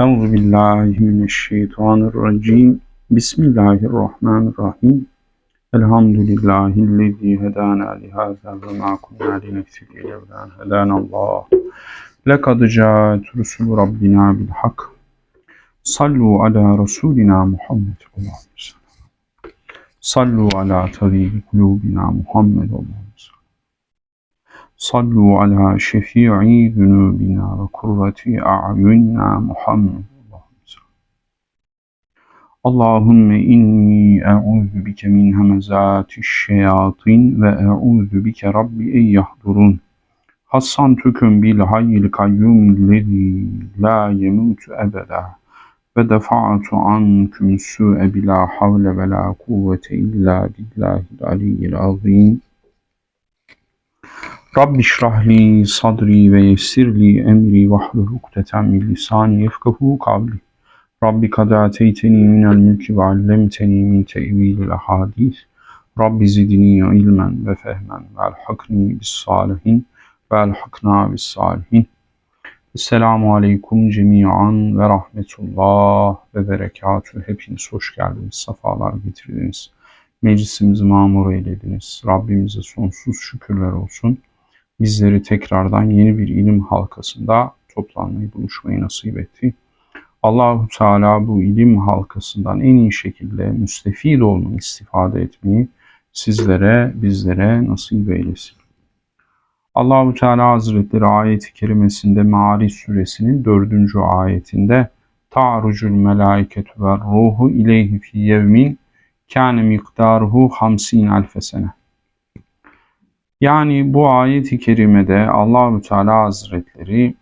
Euzu billahi mineşşeytanirracim. Bismillahirrahmanirrahim. Elhamdülillahillezî hedâna lihâzâ ve mâ kunnâ linehtediye levlâ hedânallâh. Lekad câet rusul rabbina bil hak. Sallu ala Resulina Muhammed. Sallu ala tabibi kulubina Muhammed. Allahümme salli. Sallu ala şefii zunubina ve kurrati a'yunina Muhammed. Allahümme salli. Allahümme inni e'udhu bike min hemezatiş şeyatin ve e'udhu bike rabbi en yahdurun. Hassan tüküm bil hayyil kayyumillezî la yemutu ebeda ve defa'tu anküm su'e bila Rabbi şrahli sadri ve yessirli emri vahlul ukdeten min lisani yefkahu kavli. Rabbi kad ateyteni minel mülki ve allemteni min tevilil ahadis. Rabbi zidni ilmen ve fehmen ve elhakni bis salihin ve elhakna bis salihin. Esselamu Aleyküm cemiyan ve rahmetullah ve berekatü. Hepiniz hoş geldiniz, sefalar getirdiniz. Meclisimizi mamur eylediniz. Rabbimize sonsuz şükürler olsun. Bizleri tekrardan yeni bir ilim halkasında toplanmayı, buluşmayı nasip etti. Allahu Teala bu ilim halkasından en iyi şekilde müstefid olmayı, istifade etmeyi sizlere, bizlere nasip eylesin. Allahu Teala Hazretleri ayeti kerimesinde Ma'ariç suresinin dördüncü ayetinde ta'rucul melâiketu ve ruhu ileyhi fi yevmin kâne miktaruhu hamsin alfe sene. Yani bu ayeti kerimede Allahu Teala Hazretleri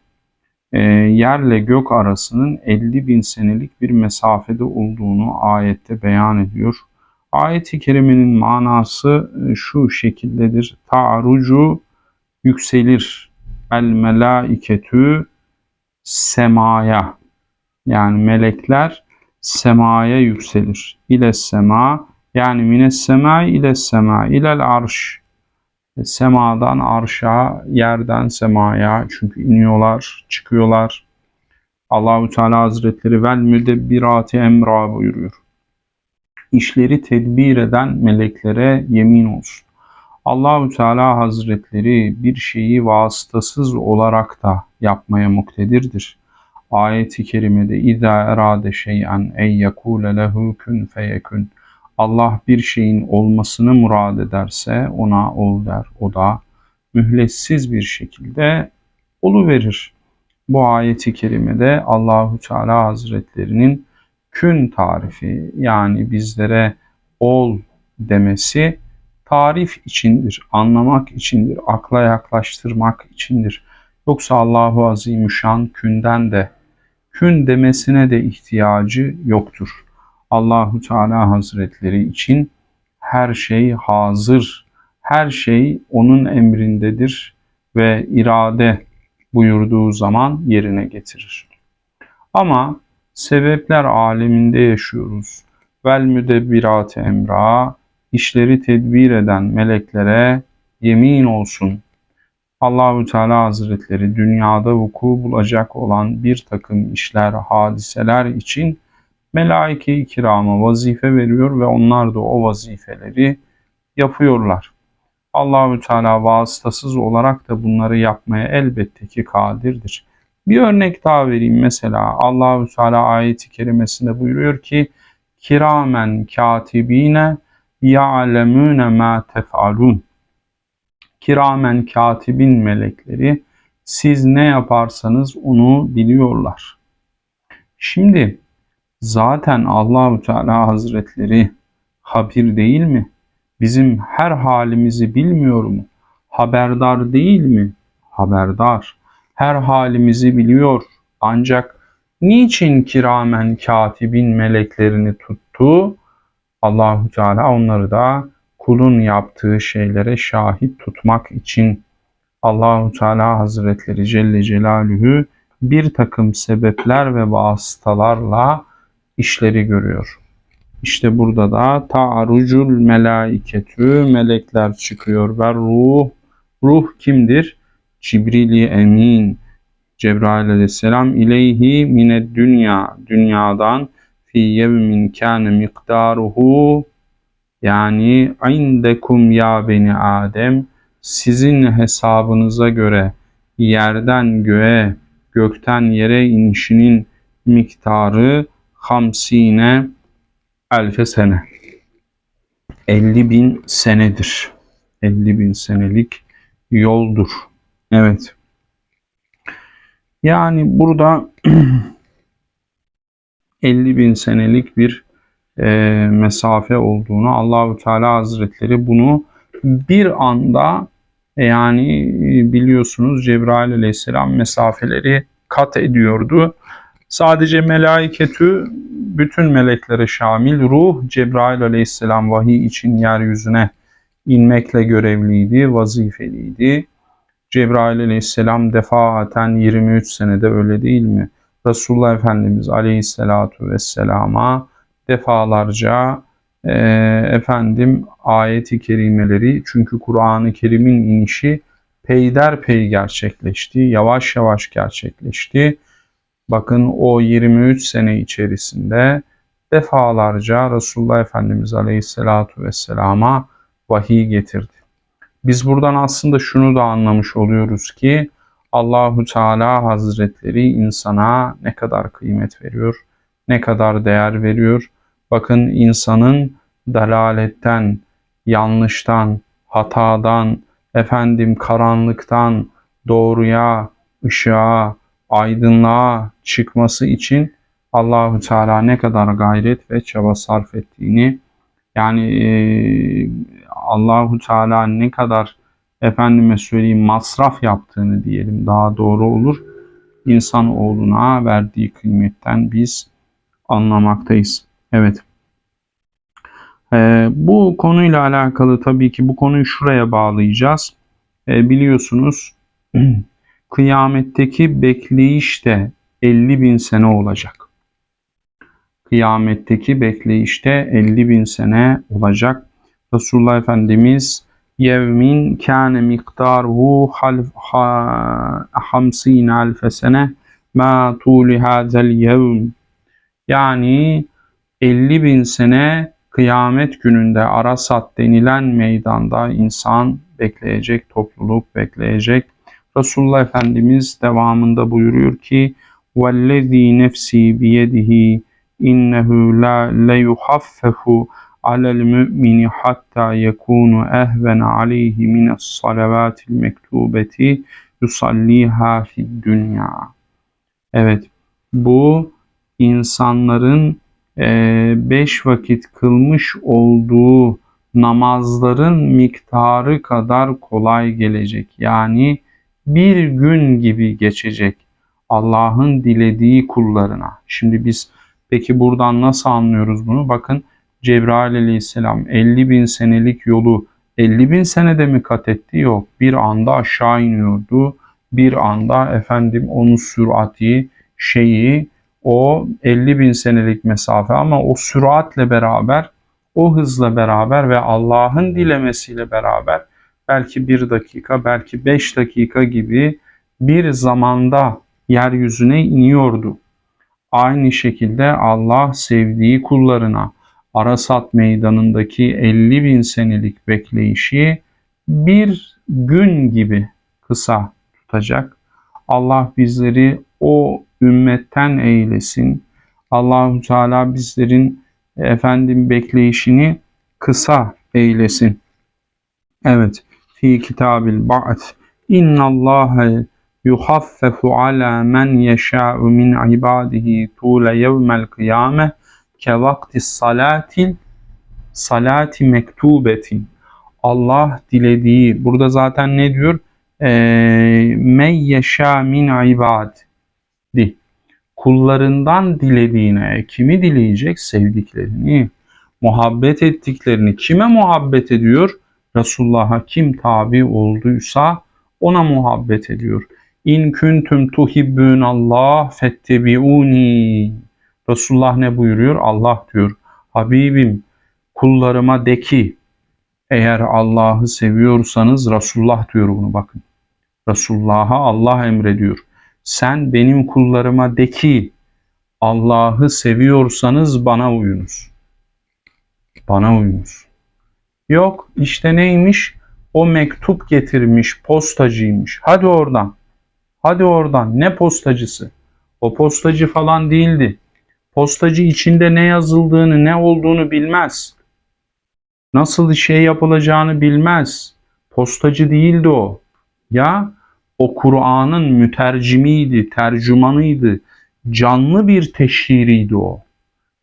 e, yerle gök arasının 50 bin senelik bir mesafede olduğunu ayette beyan ediyor. Ayeti kerimenin manası e, şu şekildedir. Ta'rucu yükselir. El melaiketü semaya yani melekler semaya yükselir. İle sema yani mines semai ile sema ilel arş semadan arşa, yerden semaya çünkü iniyorlar, çıkıyorlar. Allahu Teala Hazretleri vel müdebbirati emra buyuruyor. İşleri tedbir eden meleklere yemin olsun. Allahu Teala Hazretleri bir şeyi vasıtasız olarak da yapmaya muktedirdir. Ayet-i kerimede İza erade şey'en ey yekule lehu kun feyekun. Allah bir şeyin olmasını murad ederse ona ol der. O da mühletsiz bir şekilde olu verir. Bu ayeti kerimede Allahu Teala Hazretlerinin kün tarifi yani bizlere ol demesi tarif içindir, anlamak içindir, akla yaklaştırmak içindir. Yoksa Allahu Azimüşşan künden de kün demesine de ihtiyacı yoktur. Allahu Teala Hazretleri için her şey hazır, her şey onun emrindedir ve irade buyurduğu zaman yerine getirir. Ama sebepler aleminde yaşıyoruz. Vel müdebbirat emra, işleri tedbir eden meleklere yemin olsun. Allahü Teala Hazretleri dünyada vuku bulacak olan bir takım işler, hadiseler için melaike-i kirama vazife veriyor ve onlar da o vazifeleri yapıyorlar. Allahü Teala vasıtasız olarak da bunları yapmaya elbette ki kadirdir. Bir örnek daha vereyim mesela Allahü Teala ayeti kerimesinde buyuruyor ki kiramen katibine ya'lemune ma tef'alun. Kiramen katibin melekleri siz ne yaparsanız onu biliyorlar. Şimdi zaten Allahü Teala Hazretleri habir değil mi? Bizim her halimizi bilmiyor mu? Haberdar değil mi? Haberdar. Her halimizi biliyor. Ancak niçin kiramen katibin meleklerini tuttu? Allahu Teala onları da kulun yaptığı şeylere şahit tutmak için Allahu Teala Hazretleri Celle Celaluhu bir takım sebepler ve vasıtalarla işleri görüyor. İşte burada da ta'arucul melaiketü melekler çıkıyor ve ruh ruh kimdir? Cibrili emin. Cebrail aleyhisselam ileyhi mined dünya dünyadan fi yevmin kâne miktaruhu yani indekum ya beni Adem sizin hesabınıza göre yerden göğe gökten yere inişinin miktarı hamsine elfe sene. 50 bin senedir. 50 bin senelik yoldur. Evet. Yani burada 50 bin senelik bir e, mesafe olduğunu Allahu Teala Hazretleri bunu bir anda yani biliyorsunuz Cebrail Aleyhisselam mesafeleri kat ediyordu. Sadece melaiketü bütün meleklere şamil ruh Cebrail Aleyhisselam vahiy için yeryüzüne inmekle görevliydi, vazifeliydi. Cebrail aleyhisselam defaten 23 senede öyle değil mi? Resulullah Efendimiz aleyhisselatu vesselama defalarca e, efendim ayeti kerimeleri çünkü Kur'an-ı Kerim'in inişi peyderpey gerçekleşti. Yavaş yavaş gerçekleşti. Bakın o 23 sene içerisinde defalarca Resulullah Efendimiz Aleyhisselatu Vesselam'a vahiy getirdi. Biz buradan aslında şunu da anlamış oluyoruz ki Allahu Teala Hazretleri insana ne kadar kıymet veriyor, ne kadar değer veriyor. Bakın insanın dalaletten, yanlıştan, hatadan, efendim karanlıktan doğruya, ışığa, aydınlığa çıkması için Allahu Teala ne kadar gayret ve çaba sarf ettiğini yani e, Allahu Teala ne kadar efendime söyleyeyim masraf yaptığını diyelim daha doğru olur. İnsan oğluna verdiği kıymetten biz anlamaktayız. Evet. Ee, bu konuyla alakalı tabii ki bu konuyu şuraya bağlayacağız. Ee, biliyorsunuz kıyametteki bekleyiş de 50 bin sene olacak. Kıyametteki bekleyişte 50 bin sene olacak. Resulullah Efendimiz yevmin kâne miktaruhu hamsîne alfe sene ma tûli hâzel yevm yani 50 bin sene kıyamet gününde Arasat denilen meydanda insan bekleyecek, topluluk bekleyecek. Resulullah Efendimiz devamında buyuruyor ki وَالَّذ۪ي nefsi biyedihi innehu la leyuhaffefu alel mümini hatta yekunu ehven aleyhi mines salavatil mektubeti yusalliha fid dünya. Evet bu insanların e, beş vakit kılmış olduğu namazların miktarı kadar kolay gelecek. Yani bir gün gibi geçecek Allah'ın dilediği kullarına. Şimdi biz peki buradan nasıl anlıyoruz bunu? Bakın Cebrail aleyhisselam 50 bin senelik yolu 50 bin senede mi kat etti? Yok. Bir anda aşağı iniyordu. Bir anda efendim onun sürati şeyi o 50 bin senelik mesafe ama o süratle beraber o hızla beraber ve Allah'ın dilemesiyle beraber belki bir dakika belki beş dakika gibi bir zamanda yeryüzüne iniyordu. Aynı şekilde Allah sevdiği kullarına Arasat meydanındaki 50 bin senelik bekleyişi bir gün gibi kısa tutacak. Allah bizleri o ümmetten eylesin. Allahu Teala bizlerin efendim bekleyişini kısa eylesin. Evet. Fi kitabil ba'd. İnna Allahe yuhaffefu ala men yeşâ'u min ibadihi tûle yevmel kıyâmeh ke vakti salatil salati mektubetin. Allah dilediği. Burada zaten ne diyor? Ee, men yeşâ min ibadi. Kullarından dilediğine. Kimi dileyecek? Sevdiklerini. Muhabbet ettiklerini. Kime muhabbet ediyor? Resulullah'a kim tabi olduysa ona muhabbet ediyor. İn kuntum tuhibbun Allah fettebiuni. Resulullah ne buyuruyor? Allah diyor. Habibim kullarıma de ki eğer Allah'ı seviyorsanız Resulullah diyor bunu bakın. Resulullah'a Allah emrediyor. Sen benim kullarıma de ki Allah'ı seviyorsanız bana uyunuz. Bana uyunuz. Yok işte neymiş? O mektup getirmiş, postacıymış. Hadi oradan. Hadi oradan. Ne postacısı? O postacı falan değildi. Postacı içinde ne yazıldığını, ne olduğunu bilmez. Nasıl şey yapılacağını bilmez. Postacı değildi o. Ya o Kur'an'ın mütercimiydi, tercümanıydı. Canlı bir teşhiriydi o.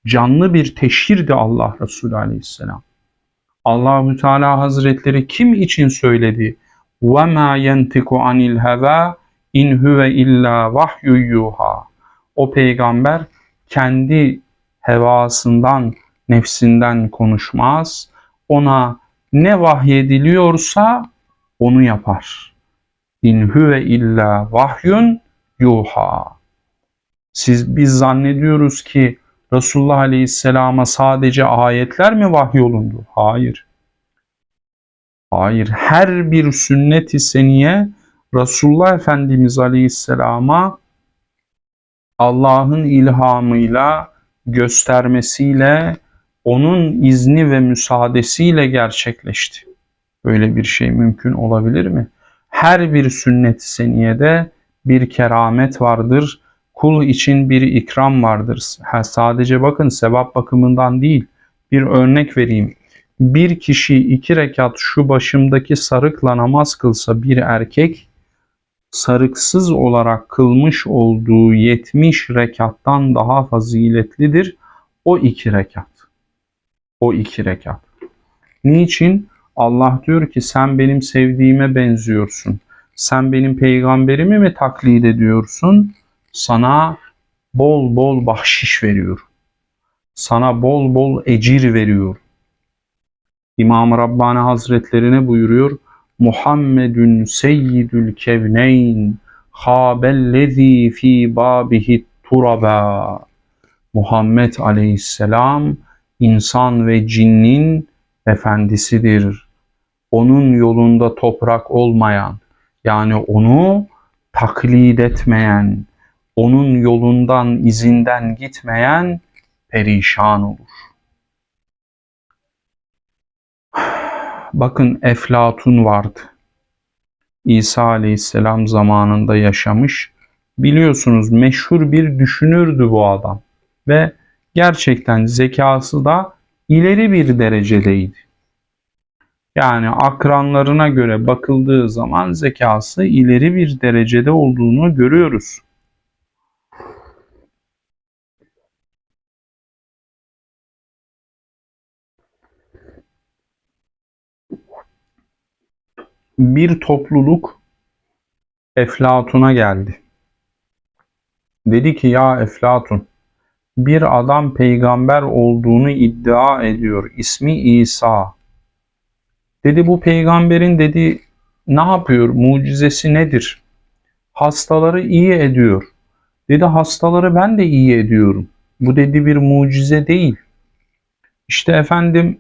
Canlı bir teşhirdi Allah Resulü Aleyhisselam. Allahü Teala Hazretleri kim için söyledi? Ve ma yentiku anil heva in huve illa vahyu yuha. O peygamber kendi hevasından, nefsinden konuşmaz. Ona ne vahyediliyorsa onu yapar. İn huve illa vahyun yuha. Siz biz zannediyoruz ki Resulullah Aleyhisselam'a sadece ayetler mi vahyolundu? Hayır. Hayır. Her bir sünnet-i seniye Resulullah Efendimiz Aleyhisselam'a Allah'ın ilhamıyla, göstermesiyle, onun izni ve müsaadesiyle gerçekleşti. Böyle bir şey mümkün olabilir mi? Her bir sünnet-i seniyede bir keramet vardır. Kul için bir ikram vardır. Ha, sadece bakın sevap bakımından değil. Bir örnek vereyim. Bir kişi iki rekat şu başımdaki sarıkla namaz kılsa bir erkek sarıksız olarak kılmış olduğu 70 rekattan daha faziletlidir o iki rekat. O iki rekat. Niçin? Allah diyor ki sen benim sevdiğime benziyorsun. Sen benim peygamberimi mi taklit ediyorsun? Sana bol bol bahşiş veriyor. Sana bol bol ecir veriyor. İmam Rabbani Hazretlerine buyuruyor. Muhammedun seyyidül kevneyn habellezi fi babihi turaba. Muhammed aleyhisselam insan ve cinnin efendisidir. Onun yolunda toprak olmayan, yani onu taklit etmeyen, onun yolundan, izinden gitmeyen perişan olur. Bakın Eflatun vardı. İsa Aleyhisselam zamanında yaşamış. Biliyorsunuz meşhur bir düşünürdü bu adam ve gerçekten zekası da ileri bir derecedeydi. Yani akranlarına göre bakıldığı zaman zekası ileri bir derecede olduğunu görüyoruz. Bir topluluk Eflatun'a geldi. Dedi ki ya Eflatun bir adam peygamber olduğunu iddia ediyor. İsmi İsa. Dedi bu peygamberin dedi ne yapıyor? Mucizesi nedir? Hastaları iyi ediyor. Dedi hastaları ben de iyi ediyorum. Bu dedi bir mucize değil. İşte efendim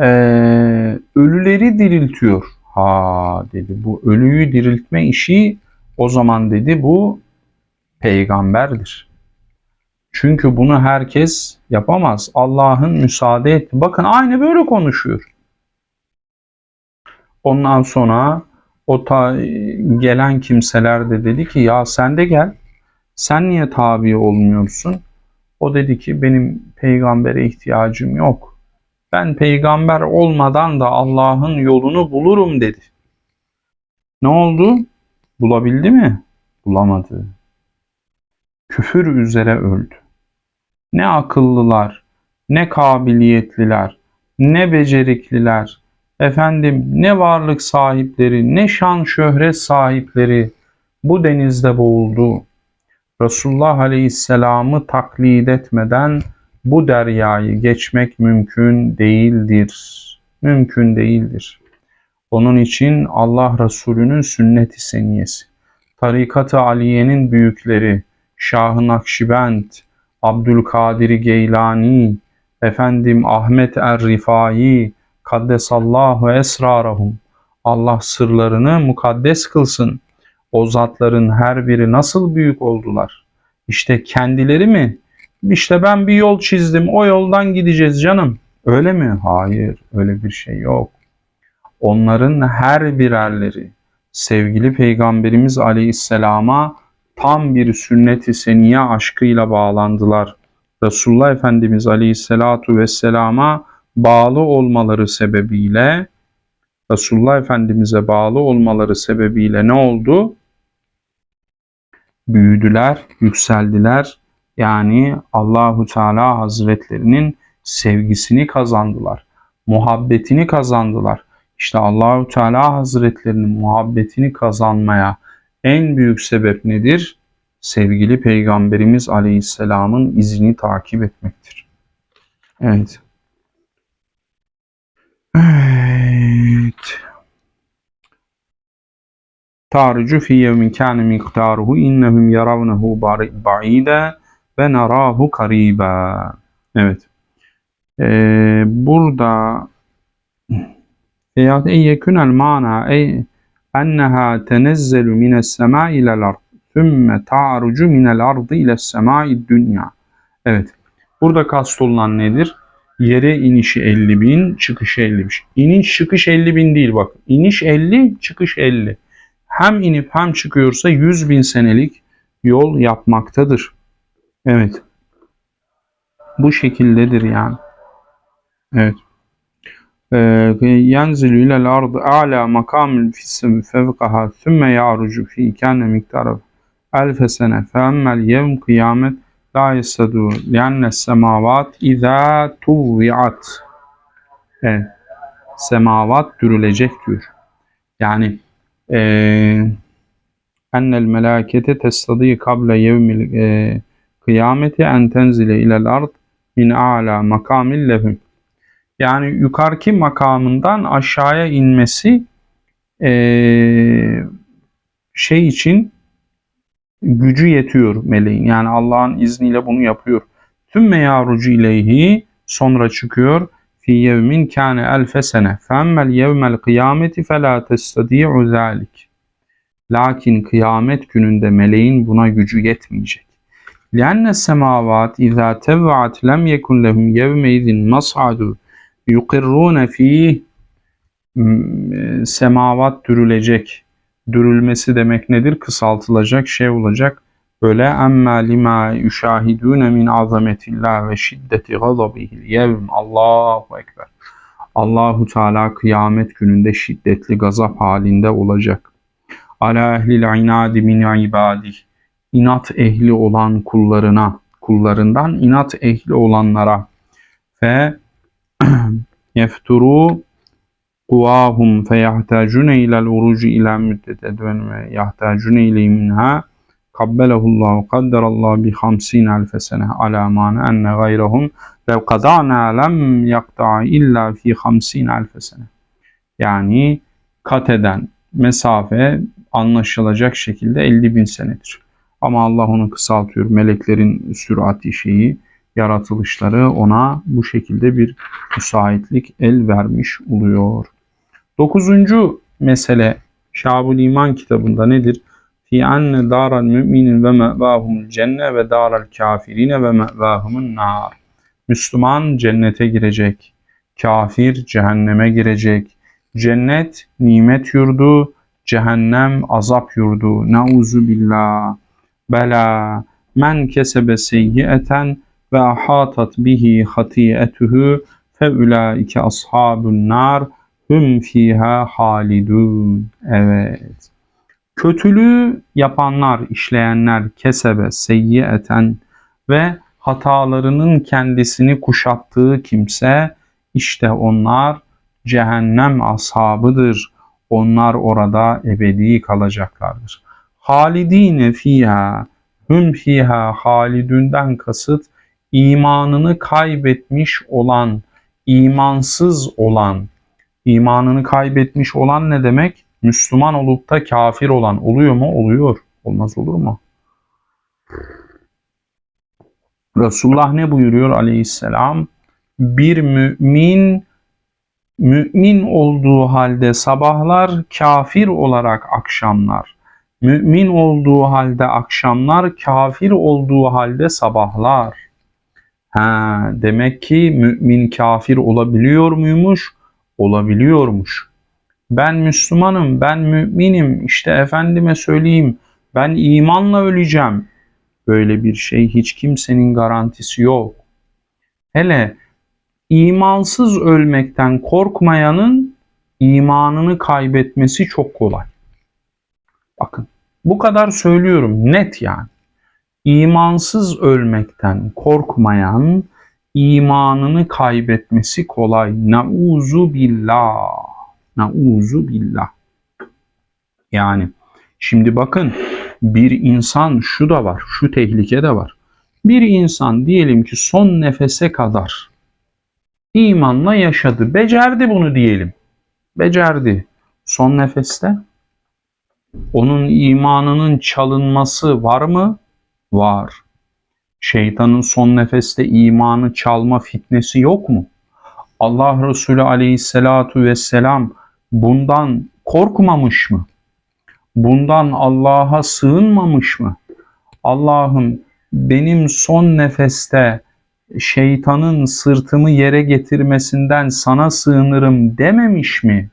ee, ölüleri diriltiyor. Ha dedi bu ölüyü diriltme işi o zaman dedi bu peygamberdir. Çünkü bunu herkes yapamaz. Allah'ın müsaade etti. Bakın aynı böyle konuşuyor. Ondan sonra o ta, gelen kimseler de dedi ki ya sen de gel. Sen niye tabi olmuyorsun? O dedi ki benim peygambere ihtiyacım yok ben peygamber olmadan da Allah'ın yolunu bulurum dedi. Ne oldu? Bulabildi mi? Bulamadı. Küfür üzere öldü. Ne akıllılar, ne kabiliyetliler, ne becerikliler, efendim ne varlık sahipleri, ne şan şöhret sahipleri bu denizde boğuldu. Resulullah Aleyhisselam'ı taklit etmeden bu deryayı geçmek mümkün değildir. Mümkün değildir. Onun için Allah Resulü'nün sünnet-i seniyesi, tarikat-ı Aliye'nin büyükleri, Şah-ı Nakşibend, Abdülkadir Geylani, efendim Ahmet Er-Rifai, Kaddesallahu esrarahum. Allah sırlarını mukaddes kılsın. O zatların her biri nasıl büyük oldular? İşte kendileri mi? İşte ben bir yol çizdim, o yoldan gideceğiz canım. Öyle mi? Hayır, öyle bir şey yok. Onların her birerleri sevgili Peygamberimiz Aleyhisselam'a tam bir sünnet-i seniye aşkıyla bağlandılar. Resulullah Efendimiz Aleyhisselatu Vesselam'a bağlı olmaları sebebiyle Resulullah Efendimiz'e bağlı olmaları sebebiyle ne oldu? Büyüdüler, yükseldiler. Yani Allahu Teala Hazretlerinin sevgisini kazandılar. Muhabbetini kazandılar. İşte Allahu Teala Hazretlerinin muhabbetini kazanmaya en büyük sebep nedir? Sevgili Peygamberimiz Aleyhisselam'ın izini takip etmektir. Evet. Evet. Tarucu fi yevmin kâne miktaruhu innehum yaravnehu ba'ide ve narahu kariba. Evet. Ee, burada veya en yekunel mana ey enneha tenezzelu mines semai ilel ard thumma ta'rucu minel ardı ile semai dünya. Evet. Burada kastolunan nedir? Yere inişi 50 bin, çıkışı 50 bin. İniş çıkış 50 bin değil bak. İniş 50, çıkış 50. Hem inip hem çıkıyorsa 100 bin senelik yol yapmaktadır. Evet. Bu şekildedir yani. Evet. Ee, Yenzilü ilel ardı a'la makamül fissim fevkaha sümme yarucu fi ikâne miktarı elfe sene feemmel yevm kıyamet la yessedû lianne semavat izâ tuvviat evet. semavat dürülecek diyor. Yani eee ennel melâkete testadî kable yevmil eee kıyameti en tenzile ilel ard min a'la makamil lehum. Yani yukarıki makamından aşağıya inmesi e, şey için gücü yetiyor meleğin. Yani Allah'ın izniyle bunu yapıyor. Tüm meyarucu ileyhi sonra çıkıyor. Fi yevmin kâne elfe sene. Femmel yevmel kıyameti felâ testadi'u zâlik. Lakin kıyamet gününde meleğin buna gücü yetmeyecek. لأن السماوات إذا تبعت لم يكن لهم يومئذ مصعد يقرون فيه semavat dürülecek. Dürülmesi demek nedir? Kısaltılacak şey olacak. Böyle emme lima yüşahidune min azametillah ve şiddeti gazabihil yevm. Allahu Ekber. Allahu Teala kıyamet gününde şiddetli gazap halinde olacak. Ala ehlil inadi min ibadih inat ehli olan kullarına, kullarından inat ehli olanlara ve yefturu kuvahum fe yahtacune ilel urucu ila müddet edven ve yahtacune ile minha kabbelehullahu kadderallahu bi hamsin alfe sene ala mana enne gayrahum lev kada'na lem yakta'a illa fi hamsin alfe sene. Yani kat eden mesafe anlaşılacak şekilde 50 bin senedir. Ama Allah onu kısaltıyor. Meleklerin sürati şeyi, yaratılışları ona bu şekilde bir müsaitlik el vermiş oluyor. Dokuzuncu mesele Şabul İman kitabında nedir? Fi enne daral müminin ve me'vahumul cenne ve daral kafirine ve me'vahumun nar. Müslüman cennete girecek. Kafir cehenneme girecek. Cennet nimet yurdu, cehennem azap yurdu. Nauzu billah. Bela men kesebe seyyieten ve ahatat bihi hatiyetuhu fe ulaike ashabun nar hum fiha halidun. Evet. Kötülüğü yapanlar, işleyenler kesebe seyyiyeten ve hatalarının kendisini kuşattığı kimse işte onlar cehennem ashabıdır. Onlar orada ebedi kalacaklardır. Halidine fiha hum fiha halidünden kasıt imanını kaybetmiş olan, imansız olan, imanını kaybetmiş olan ne demek? Müslüman olup da kafir olan oluyor mu? Oluyor. Olmaz olur mu? Resulullah ne buyuruyor aleyhisselam? Bir mümin mümin olduğu halde sabahlar kafir olarak akşamlar Mümin olduğu halde akşamlar, kafir olduğu halde sabahlar. Ha, demek ki mümin kafir olabiliyor muymuş? Olabiliyormuş. Ben Müslümanım, ben müminim, işte efendime söyleyeyim, ben imanla öleceğim. Böyle bir şey hiç kimsenin garantisi yok. Hele imansız ölmekten korkmayanın imanını kaybetmesi çok kolay. Bakın bu kadar söylüyorum net yani. İmansız ölmekten korkmayan imanını kaybetmesi kolay. Nauzu billah. Nauzu billah. Yani şimdi bakın bir insan şu da var, şu tehlike de var. Bir insan diyelim ki son nefese kadar imanla yaşadı. Becerdi bunu diyelim. Becerdi. Son nefeste onun imanının çalınması var mı? Var. Şeytanın son nefeste imanı çalma fitnesi yok mu? Allah Resulü aleyhissalatu vesselam bundan korkmamış mı? Bundan Allah'a sığınmamış mı? Allah'ım benim son nefeste şeytanın sırtımı yere getirmesinden sana sığınırım dememiş mi?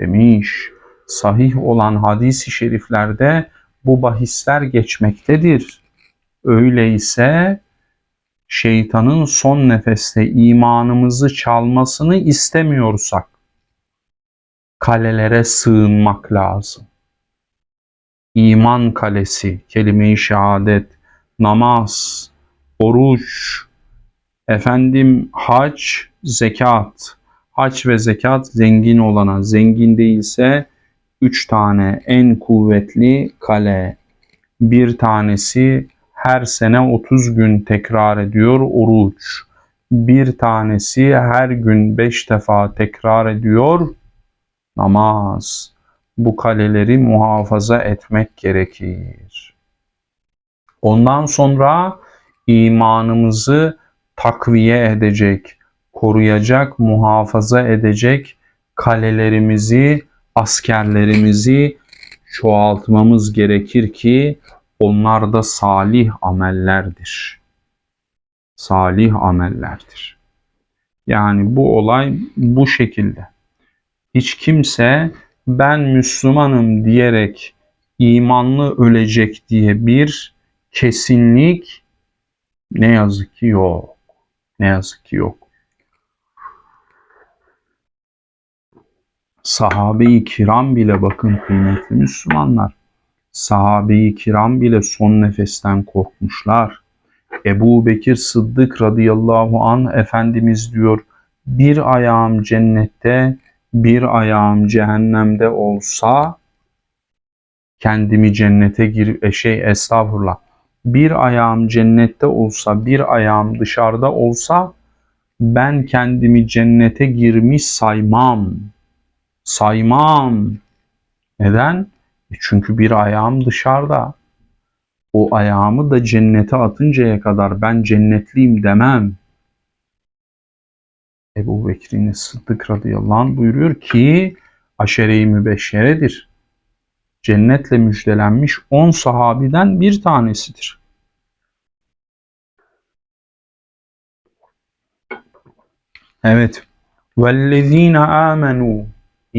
Demiş. Sahih olan hadis-i şeriflerde bu bahisler geçmektedir. Öyleyse şeytanın son nefeste imanımızı çalmasını istemiyorsak kalelere sığınmak lazım. İman kalesi, kelime-i şehadet, namaz, oruç, efendim hac, zekat. Hac ve zekat zengin olana, zengin değilse üç tane en kuvvetli kale. Bir tanesi her sene 30 gün tekrar ediyor oruç. Bir tanesi her gün 5 defa tekrar ediyor namaz. Bu kaleleri muhafaza etmek gerekir. Ondan sonra imanımızı takviye edecek, koruyacak, muhafaza edecek kalelerimizi, askerlerimizi çoğaltmamız gerekir ki onlar da salih amellerdir. Salih amellerdir. Yani bu olay bu şekilde. Hiç kimse ben Müslümanım diyerek imanlı ölecek diye bir kesinlik ne yazık ki yok. Ne yazık ki yok. Sahabe-i kiram bile bakın kıymetli Müslümanlar. Sahabe-i kiram bile son nefesten korkmuşlar. Ebu Bekir Sıddık radıyallahu an Efendimiz diyor bir ayağım cennette bir ayağım cehennemde olsa kendimi cennete gir e, şey estağfurullah bir ayağım cennette olsa bir ayağım dışarıda olsa ben kendimi cennete girmiş saymam Saymam. Neden? E çünkü bir ayağım dışarıda. O ayağımı da cennete atıncaya kadar ben cennetliyim demem. Ebu Bekir'in Sıddık radıyallahu anh buyuruyor ki aşere-i mübeşşeredir. Cennetle müjdelenmiş 10 sahabiden bir tanesidir. Evet. وَالَّذ۪ينَ آمَنُوا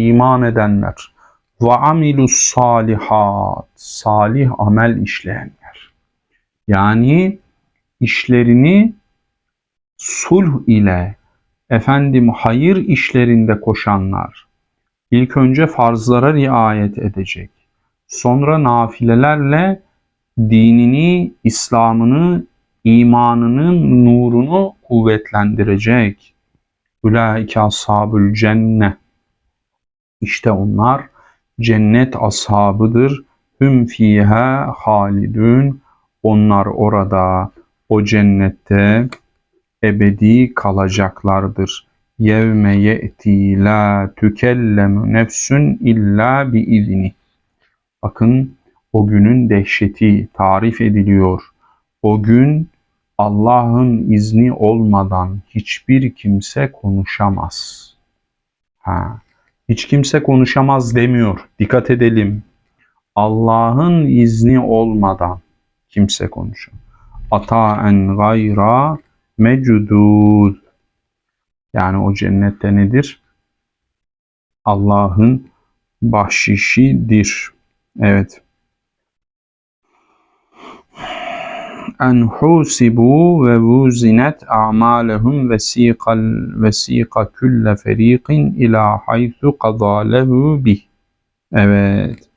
iman edenler ve amilus salihat salih amel işleyenler. Yani işlerini sulh ile efendim hayır işlerinde koşanlar ilk önce farzlara riayet edecek. Sonra nafilelerle dinini, İslam'ını, imanının nurunu kuvvetlendirecek. Ulaike ashabül cenne. İşte onlar cennet ashabıdır. Hüm fiha halidun. Onlar orada o cennette ebedi kalacaklardır. Yevme ye'ti la tükellemu nefsün illa bi izni. Bakın o günün dehşeti tarif ediliyor. O gün Allah'ın izni olmadan hiçbir kimse konuşamaz. Ha. Hiç kimse konuşamaz demiyor. Dikkat edelim. Allah'ın izni olmadan kimse konuşur. Ataen gayra mecudud. Yani o cennette nedir? Allah'ın bahşişidir. Evet. En husibu ve vuzinet a'malehum vesikal vesika külle feriqin ila haythu qadalehu bih. Evet.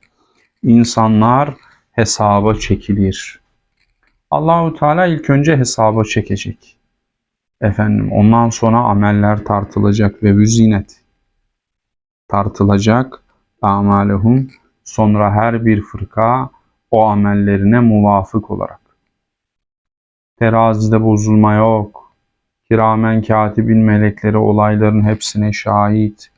İnsanlar hesaba çekilir. Allahu Teala ilk önce hesaba çekecek. Efendim ondan sonra ameller tartılacak ve vüzinet tartılacak. Amalehum sonra her bir fırka o amellerine muvafık olarak. Terazide bozulma yok. Kiramen katibin melekleri olayların hepsine şahit.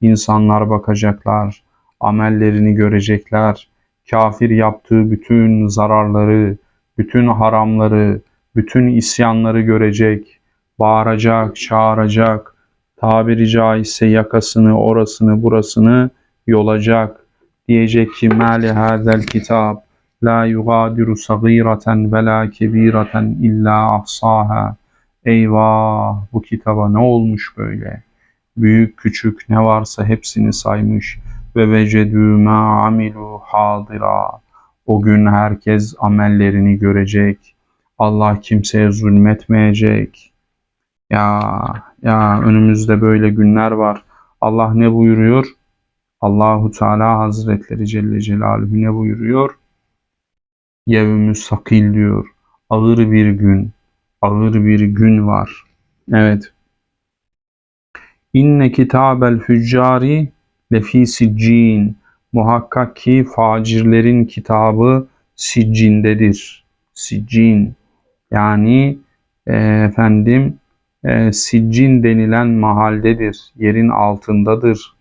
İnsanlar bakacaklar, amellerini görecekler. Kafir yaptığı bütün zararları, bütün haramları, bütün isyanları görecek. Bağıracak, çağıracak. Tabiri caizse yakasını, orasını, burasını yolacak. Diyecek ki mali hazel kitab la yugadiru sagireten ve la kebireten illa ahsaha. Eyvah bu kitaba ne olmuş böyle? Büyük küçük ne varsa hepsini saymış ve vecedü ma amilu hadira. O gün herkes amellerini görecek. Allah kimseye zulmetmeyecek. Ya ya önümüzde böyle günler var. Allah ne buyuruyor? Allahu Teala Hazretleri Celle Celaluhu ne buyuruyor? Yevmü sakil diyor. Ağır bir gün. Ağır bir gün var. Evet. İnne kitabel füccari lefi siccin. Muhakkak ki facirlerin kitabı siccindedir. Siccin. Yani e, efendim e, siccin denilen mahaldedir. Yerin altındadır.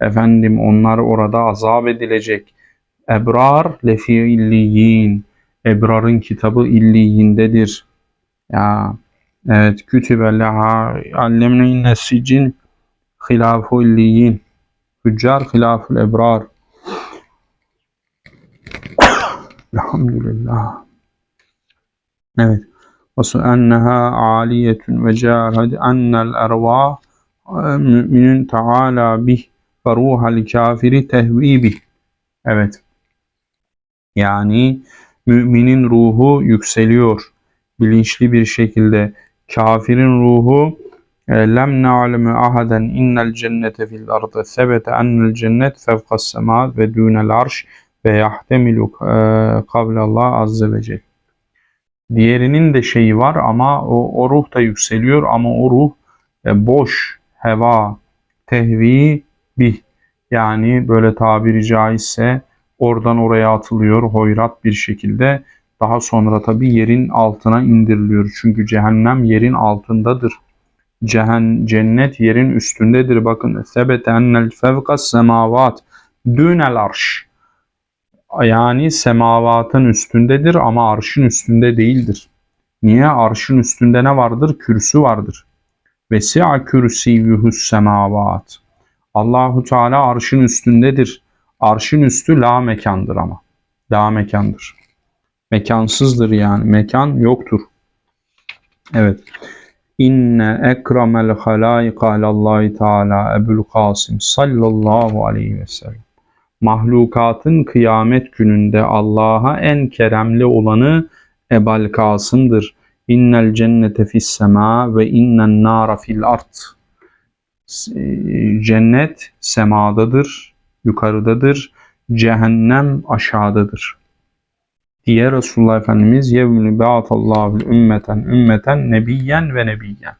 Efendim onlar orada azap edilecek. Ebrar lefi illiyin. Ebrar'ın kitabı illiyindedir. Ya evet kütübe leha allemne inne siccin hilafu illiyin. Hüccar hilaful ebrar. Elhamdülillah. Evet. Vasu enneha aliyetun ve cahad ennel ervah müminin taala bih ve ruhal kafiri tehvi bih. Evet. Yani müminin ruhu yükseliyor. Bilinçli bir şekilde. Kafirin ruhu lem na'lemu ahaden innel cennete fil ardı sebete ennel cennet fevkas sema ve dünel arş ve yahtemilu kavlallah azze ve celle. Diğerinin de şeyi var ama o, o ruh da yükseliyor ama o ruh e, boş, heva, tehvi, bih. Yani böyle tabiri caizse oradan oraya atılıyor hoyrat bir şekilde. Daha sonra tabi yerin altına indiriliyor. Çünkü cehennem yerin altındadır. Cehen, cennet yerin üstündedir. Bakın sebete ennel fevkas semavat dünel arş yani semavatın üstündedir ama arşın üstünde değildir. Niye? Arşın üstünde ne vardır? Kürsü vardır. Vesi'a kürsiyyuhus semavat. Allahu Teala arşın üstündedir. Arşın üstü la mekandır ama. La mekandır. Mekansızdır yani. Mekan yoktur. Evet. İnne ekremel halaika alallahi teala Ebul Kasım sallallahu aleyhi ve sellem mahlukatın kıyamet gününde Allah'a en keremli olanı Ebal Kasım'dır. İnnel cennete fis sema ve innen nara fil art. Cennet semadadır, yukarıdadır. Cehennem aşağıdadır. Diye Resulullah Efendimiz yevmünü be'atallahu ümmeten ümmeten nebiyen ve nebiyen.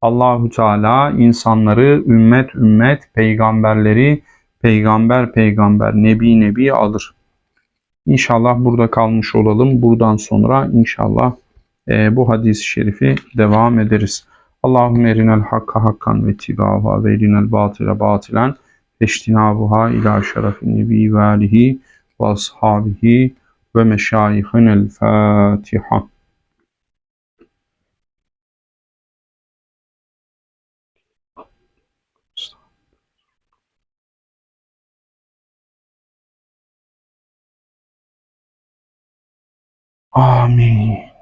Allahu Teala insanları ümmet ümmet peygamberleri peygamber peygamber, nebi nebi alır. İnşallah burada kalmış olalım. Buradan sonra inşallah e, bu hadis-i şerifi devam ederiz. Allahümme erinel hakka hakkan ve tibaha ve erinel batile batilen اجتنابها إلى شرف النبي وآله وأصحابه ومشايخنا الفاتحة. آمين.